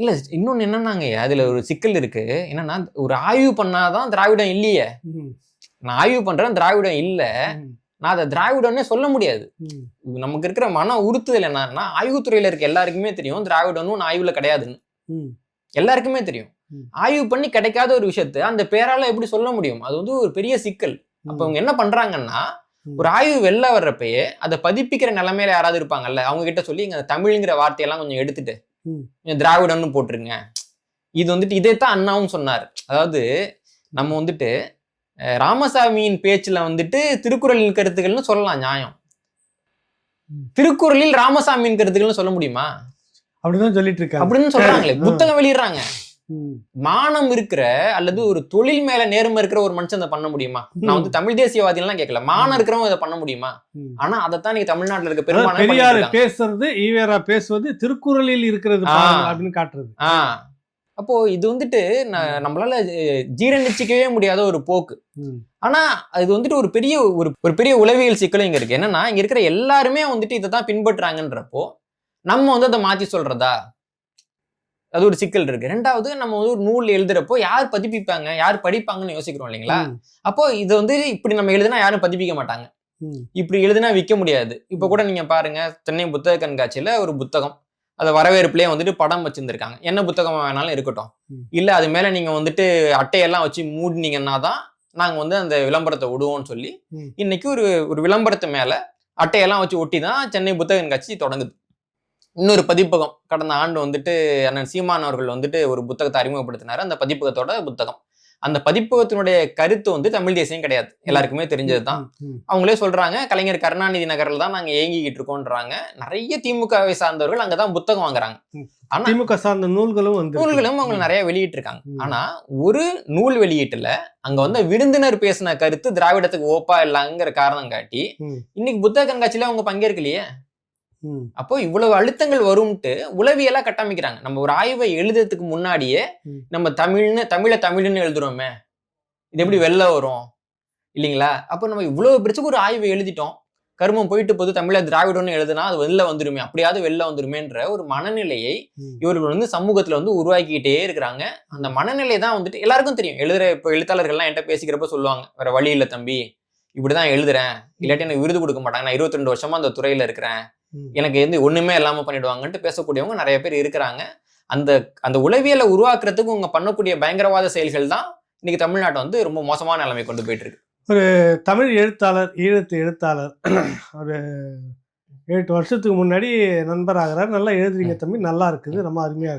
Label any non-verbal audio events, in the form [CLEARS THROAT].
இல்ல இன்னொன்னு என்னன்னாங்க அதுல ஒரு சிக்கல் இருக்கு. என்னன்னா ஒரு ஆய்வு பண்ணாதான் திராவிடம் இல்லையே. நான் ஆய்வு பண்றேன் திராவிடம் இல்ல. நான் அதை திராவிடம்னே சொல்ல முடியாது. நமக்கு இருக்கிற மன உறுத்துதல் என்னன்னா ஆய்வுத்துறையில இருக்க எல்லாருக்குமே தெரியும் திராவிடம்னு ஒண்ணு ஆய்வுல கிடையாதுன்னு. எல்லாருக்குமே தெரியும். ஆய்வு பண்ணி கிடைக்காத ஒரு விஷயத்த அந்த பேரால எப்படி சொல்ல முடியும்? அது வந்து ஒரு பெரிய சிக்கல். அப்ப அவங்க என்ன பண்றாங்கன்னா. ஒரு ஆய்வு வெளில வர்றப்பயே அதை பதிப்பிக்கிற நிலைமையில யாராவது இருப்பாங்கல்ல அவங்க கிட்ட சொல்லி இங்க தமிழ்ங்கிற வார்த்தையெல்லாம் கொஞ்சம் எடுத்துட்டு திராவிடம்னு போட்டுருங்க. இது வந்துட்டு இதைத்தான் அண்ணாவும் சொன்னார். அதாவது நம்ம வந்துட்டு ராமசாமியின் பேச்சுல வந்துட்டு திருக்குறளின் கருத்துக்கள்னு சொல்லலாம் நியாயம். திருக்குறளில் ராமசாமியின் கருத்துக்கள்னு சொல்ல முடியுமா? அப்படிதான் சொல்லிட்டு இருக்காங்க. அப்படின்னு சொல்றாங்களே. புத்தகம் வெளியிடுறாங்க. மானம் இருக்கிற அல்லது ஒரு தொழில் மேல நேர்மை இருக்கிற ஒரு மனுஷன் அதை பண்ண முடியுமா? நான் வந்து தமிழ் தேசியவாதிகள்லாம் கேட்கல. மானம் இருக்கிறவங்க இதை பண்ண முடியுமா. ஆனா அதைத்தான் நீங்க தமிழ்நாட்டுல இருக்க பெரும்பாலும் பெரியார். பேசுறது ஈவேரா பேசுவது திருக்குறளில் இருக்கிறது அப்படின்னு காட்டுறது. ஆ. அப்போ இது வந்துட்டு நம்மளால ஜீரணிச்சிக்கவே முடியாத ஒரு போக்கு. ஆனா அது வந்துட்டு ஒரு பெரிய ஒரு ஒரு பெரிய உளவியல் சிக்கலும் இங்க இருக்கு. என்னன்னா இங்க இருக்கிற எல்லாருமே வந்துட்டு இதை தான் பின்பற்றுறாங்கன்றப்போ நம்ம வந்து அதை மாத்தி சொல்றதா? அது ஒரு சிக்கல் இருக்கு. ரெண்டாவது நம்ம வந்து ஒரு நூல் எழுதுறப்போ யார் பதிப்பிப்பாங்க? யார் படிப்பாங்கன்னு யோசிக்கிறோம் இல்லைங்களா? அப்போ இது வந்து இப்படி நம்ம எழுதுனா யாரும் பதிப்பிக்க மாட்டாங்க. இப்படி எழுதுனா விற்க முடியாது. இப்போ கூட நீங்க பாருங்க சென்னை புத்தக கண்காட்சியில ஒரு புத்தகம். அதை வரவேற்புலயே வந்துட்டு படம் வச்சிருந்திருக்காங்க. என்ன புத்தகம் வேணாலும் இருக்கட்டும். இல்ல அது மேல நீங்க வந்துட்டு அட்டையெல்லாம் வச்சு மூடினீங்கன்னா தான் நாங்க வந்து அந்த விளம்பரத்தை விடுவோம்னு சொல்லி. இன்னைக்கு ஒரு ஒரு விளம்பரத்து மேல அட்டையெல்லாம் வச்சு ஒட்டி தான் சென்னை புத்தக கண்காட்சி தொடங்குது. இன்னொரு பதிப்பகம் கடந்த ஆண்டு வந்துட்டு அண்ணன் சீமான் அவர்கள் வந்துட்டு ஒரு புத்தகத்தை அறிமுகப்படுத்தினாரு. அந்த பதிப்பகத்தோட புத்தகம். அந்த பதிப்பகத்தினுடைய கருத்து வந்து தமிழ் தேசியம் கிடையாது. எல்லாருக்குமே தெரிஞ்சது தான் அவங்களே சொல்றாங்க கலைஞர் கருணாநிதி நகர்ல தான் நாங்க ஏங்கிக்கிட்டு இருக்கோம்ன்றாங்க நிறைய திமுகவை சார்ந்தவர்கள் அங்கதான் புத்தகம் வாங்குறாங்க. ஆனா திமுக சார்ந்த நூல்களும் வந்து நூல்களும் அவங்க நிறைய வெளியிட்டு இருக்காங்க. ஆனா ஒரு நூல் வெளியீட்டுல அங்க வந்து விருந்தினர் பேசின கருத்து திராவிடத்துக்கு ஓப்பா இல்லைங்கிற காரணம் காட்டி. இன்னைக்கு புத்தக கண்காட்சியில அவங்க பங்கேற்கலையே. அப்போ இவ்வளவு அழுத்தங்கள் வரும்ட்டு உளவியலா கட்டமைக்கிறாங்க. நம்ம ஒரு ஆய்வை எழுதுறதுக்கு முன்னாடியே. நம்ம தமிழ்னு தமிழை தமிழ்னு எழுதுறோமே. இது எப்படி வெளில வரும்? இல்லைங்களா? அப்போ நம்ம இவ்வளவு பிரச்சனை ஒரு ஆய்வை எழுதிட்டோம். கருமம் போயிட்டு போது தமிழை திராவிடம்னு எழுதுனா அது வெளில வந்துருமே. அப்படியாவது வெளில வந்துருமேன்ற ஒரு மனநிலையை. இவர்கள் வந்து சமூகத்துல வந்து உருவாக்கிக்கிட்டே இருக்கிறாங்க. அந்த மனநிலை தான் வந்துட்டு எல்லாருக்கும் தெரியும். எழுதுற இப்போ எழுத்தாளர்கள்லாம் என்கிட்ட பேசிக்கிறப்ப சொல்லுவாங்க. வேற வழி இல்லை தம்பி. இப்படிதான் எழுதுறேன். இல்லாட்டி எனக்கு விருது கொடுக்க மாட்டாங்க. நான் 22 வருஷமா அந்த துறையில இருக்கிறேன். எனக்கு வந்து ஒண்ணுமே இல்லாம பண்ணிடுவாங்கன்ட்டு பேசக்கூடியவங்க நிறைய பேர் இருக்கிறாங்க. அந்த அந்த உளவியலை உருவாக்குறதுக்கு உங்க பண்ணக்கூடிய பயங்கரவாத செயல்கள் தான் இன்னைக்கு தமிழ்நாட்டை வந்து ரொம்ப மோசமான நிலைமை கொண்டு போயிட்டு இருக்கு தமிழ் எழுத்தாளர் ஈழத்து எழுத்தாளர் [CLEARS THROAT] ஒரு எட்டு வருஷத்துக்கு முன்னாடி நண்பர் ஆகிறார் நல்லா எழுதுறீங்க தம்பி நல்லா இருக்குது. ரொம்ப அருமையா இருக்கு